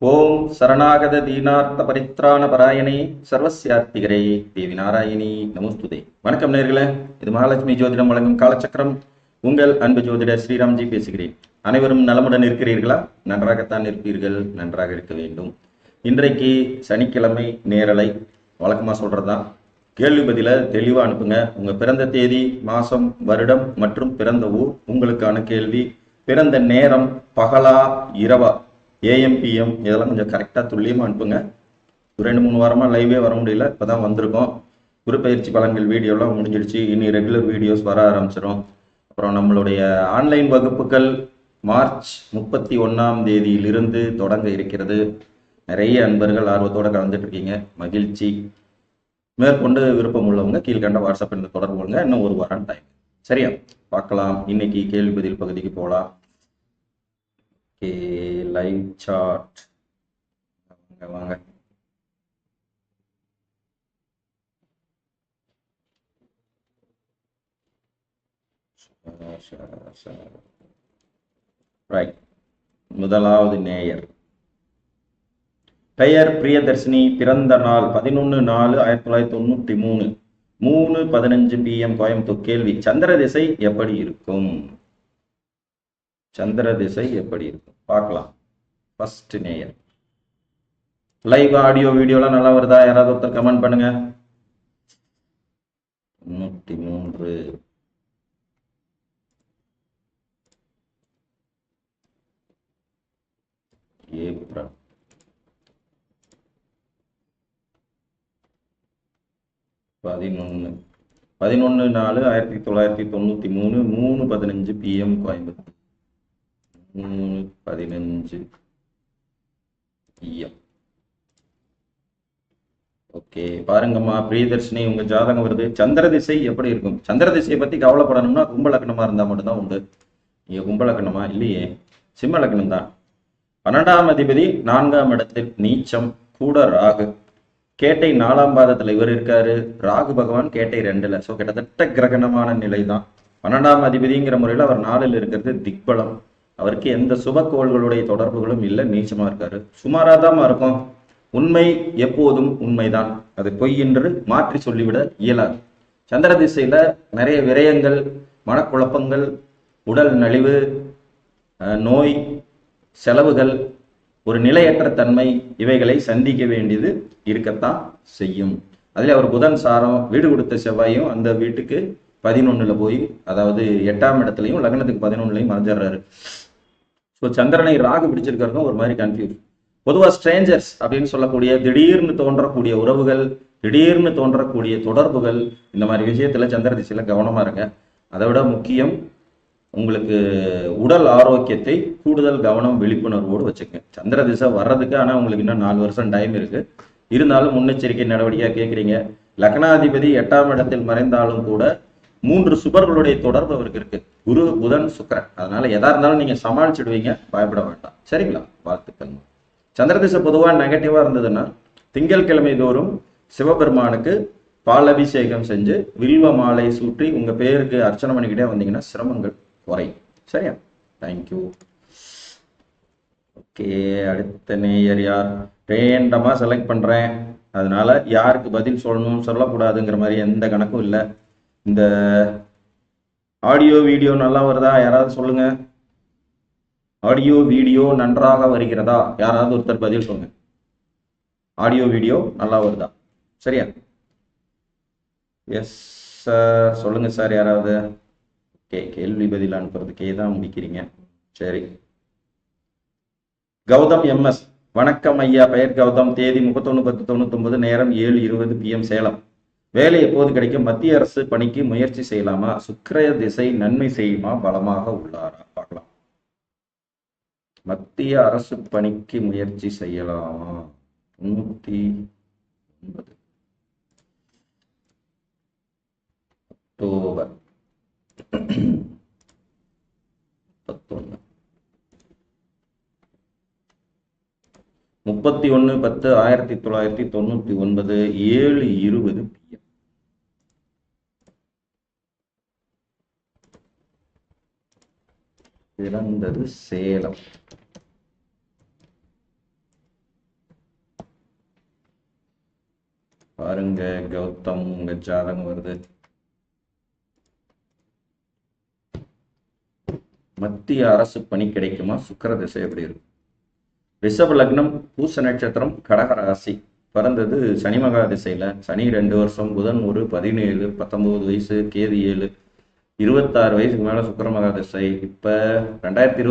ஓம் சரணாகத தீனார்த்த பரித்ராண பராயணே சர்வசியார்த்திகரே தேவி நாராயணி நமஸ்துதே. வணக்கம் நேர்களே இது மகாலட்சுமி ஜோதிடம் வழங்கும் காலச்சக்கரம். உங்கள் அன்பு ஜோதிடர் ஸ்ரீராம்ஜி பேசுகிறேன். அனைவரும் நலமுடன் இருக்கிறீர்களா? நன்றாகத்தான் இருப்பீர்கள் நன்றாக இருக்க வேண்டும். இன்றைக்கு சனிக்கிழமை நேரலை வழக்கமாக சொல்றதுதான் கேள்வி பதில தெளிவாக அனுப்புங்க. உங்க பிறந்த தேதி மாசம் வருடம் மற்றும் பிறந்த ஊர் உங்களுக்கான கேள்வி. பிறந்த நேரம் பகலா இரவா ஏஎம்பிஎம் இதெல்லாம் கொஞ்சம் கரெக்டாக துல்லியமாக அனுப்புங்க. ஒரு ரெண்டு மூணு வாரமாக லைவே வர முடியல இப்போ தான் வந்திருக்கோம். குருப்பயிற்சி பலன்கள் வீடியோலாம் முடிஞ்சிடுச்சு. இனி ரெகுலர் வீடியோஸ் வர ஆரம்பிச்சிடும் அப்புறம் நம்மளுடைய ஆன்லைன் வகுப்புகள் மார்ச் முப்பத்தி ஒன்றாம் தேதியிலிருந்து தொடங்க இருக்கிறது. நிறைய அன்பர்கள் ஆர்வத்தோடு கலந்துட்டு இருக்கீங்க மகிழ்ச்சி. மேற்கொண்டு விருப்பம் உள்ளவங்க கீழ்கண்ட வாட்ஸ்அப் என்ற தொடர்பு கொள்ளுங்க. இன்னும் ஒரு வாரம் டைம் சரியா? பார்க்கலாம். இன்னைக்கு கேள்வி பதில் பகுதிக்கு போகலாம். ஓகே லைவ் சாட் வாங்க வாங்க. ரைட் முதலாவது நேயர். பெயர் பிரியதர்ஷினி பிறந்த நாள் பதினொன்று நாலு ஆயிரத்தி தொள்ளாயிரத்தி தொண்ணூற்றி மூணு. மூணு பதினஞ்சு பிஎம் கோயம்புத்தூர் கேள்வி. சந்திர திசை எப்படி இருக்கும்? சந்திர திசை எப்படி இருக்கும்? பார்க்கலாம். ஃபர்ஸ்ட் நேயர். லைவ் ஆடியோ வீடியோலாம் நல்லா வருதா? யாராவது ஒருத்தர் கமெண்ட் பண்ணுங்க. தொண்ணூத்தி மூன்று. ஏப்ரல் பதினொன்று பதினொன்று நாலு ஆயிரத்தி தொள்ளாயிரத்தி தொண்ணூற்றி மூணு மூணு பதினஞ்சு பிஎம் கோயம்புத்தூர். பதினஞ்சு ஐயா ஓகே பாருங்கம்மா பிரியதர்ஷினி உங்க ஜாதகம் வருது. சந்திர திசை எப்படி இருக்கும்? சந்திர திசையை பத்தி கவலைப்படணும்னா கும்ப லக்னமா இருந்தா மட்டும்தான் உண்டு. நீங்க கும்ப லக்னமா? இல்லையே. சிம்ம லக்னம் தான். பன்னெண்டாம் அதிபதி நான்காம் இடத்தில் நீச்சம் கூட ராகு. கேட்டை நாலாம் பாதத்துல இவர் இருக்காரு. ராகு பகவான் கேட்டை ரெண்டுல. சோ கிட்டத்தட்ட கிரகணமான நிலை தான் பன்னெண்டாம் அதிபதிங்கிற முறையில் அவர் நாளில் இருக்கிறது திக்பலம். அவருக்கு எந்த சுபக்கோள்களுடைய தொடர்புகளும் இல்லை நீச்சமாக இருக்காரு. சுமாராதான் இருக்கும். உண்மை எப்போதும் உண்மைதான். அது பொய் என்று மாற்றி சொல்லிவிட இயலாது. சந்திர திசையில நிறைய விரயங்கள் மனக்குழப்பங்கள் உடல் நலிவு அஹ், நோய் செலவுகள் ஒரு நிலையற்ற தன்மை இவைகளை சந்திக்க வேண்டியது இருக்கத்தான் செய்யும். அதில் அவர் புதன் சாரம் வீடு கொடுத்த செவ்வாயும் அந்த வீட்டுக்கு பதினொன்னுல போய் அதாவது எட்டாம் இடத்துலையும் லக்னத்துக்கு பதினொன்னுலையும் மறைஞ்சிடுறாரு. ஸோ சந்திரனை ராகு பிடிச்சிருக்கிறதும் ஒரு மாதிரி கன்ஃபியூஸ் பொதுவாக ஸ்ட்ரேஞ்சர்ஸ் அப்படின்னு சொல்லக்கூடிய திடீர்னு தோன்றக்கூடிய உறவுகள் திடீர்னு தோன்றக்கூடிய தொடர்புகள் இந்த மாதிரி விஷயத்தில் சந்திர திசையில் கவனமாக இருங்க. அதை விட முக்கியம் உங்களுக்கு உடல் ஆரோக்கியத்தை கூடுதல் கவனம் விழிப்புணர்வோடு வச்சுக்கங்க சந்திர திசை வர்றதுக்கு ஆனால் உங்களுக்கு இன்னும் நாலு வருஷம் டைம் இருக்கு. இருந்தாலும் முன்னெச்சரிக்கை நடவடிக்கையாக கேட்குறீங்க லக்னாதிபதி எட்டாம் இடத்தில் மறைந்தாலும் கூட மூன்று சுபர்களுடைய தொடர்பு அவருக்கு இருக்கு. குரு புதன் சுக்கிரன். அதனால எதா இருந்தாலும் நீங்க சமாளிச்சிடுவீங்க. பயப்பட வேண்டாம். சரிங்களா? வாழ்த்துக்கள். சந்திரதிசை பொதுவா நெகட்டிவா இருந்ததுன்னா திங்கட்கிழமை தோறும் சிவபெருமானுக்கு பால் அபிஷேகம் செஞ்சு வில்வ மாலை சூற்றி உங்க பேருக்கு அர்ச்சனை பண்ணிக்கிட்டே வந்தீங்கன்னா சிரமங்கள் குறையும். சரியா? தேங்க்யூ ஓகே அடுத்த நேயர் யார்? ரேண்டமா செலக்ட் பண்றேன். அதனால யாருக்கு பதில் சொல்லணும் சொல்லக்கூடாதுங்கிற மாதிரி எந்த கணக்கும் இல்லை. இந்த ஆடியோ வீடியோ நல்லா வருதா? யாராவது சொல்லுங்க. ஆடியோ வீடியோ நன்றாக வருகிறதா? யாராவது ஒருத்தர் பதில் சொல்லுங்க. ஆடியோ வீடியோ நல்லா வருதா? சரியா? எஸ் சார் சொல்லுங்க சார் யாராவது. ஓகே கேள்வி பதில் அனுப்புறதுக்கே தான் முடிக்கிறீங்க. சரி. கௌதம் எம்எஸ் வணக்கம் ஐயா. பெயர் கௌதம். தேதி முப்பத்தொன்னு பத்து தொண்ணூத்தொன்பது நேரம் ஏழு இருபது பிஎம் சேலம். வேலை எப்போது கிடைக்கும்? மத்திய அரசு பணிக்கு முயற்சி செய்யலாமா? சுக்கிர திசை நன்மை செய்யுமா? பலமாக உள்ளாரா? பார்க்கலாம். மத்திய அரசு பணிக்கு முயற்சி செய்யலாமா? தொண்ணூத்தி ஒன்பது. அக்டோபர். முப்பத்தி ஒன்று பத்து ஆயிரத்தி தொள்ளாயிரத்தி தொண்ணூத்தி ஒன்பது ஏழு இருபது பிஎம் பிறந்தது சேலம். பாருங்க கௌதம் உங்க ஜாதகம் வருது. மத்திய அரசு பணி கிடைக்குமா? சுக்கர திசை எப்படி இருக்கும் ரிஷப லக்னம் பூச நட்சத்திரம் கடகராசி பிறந்தது சனி மகா திசையில. சனி ரெண்டு வருஷம் புதன் ஒரு பதினேழு பத்தொன்பது வயசு கேது ஏழு. இருபத்தாறு வயசுக்கு மேல சுக்கிர மகா திசை. இப்ப ரெண்டாயிரத்தி இருபத்தி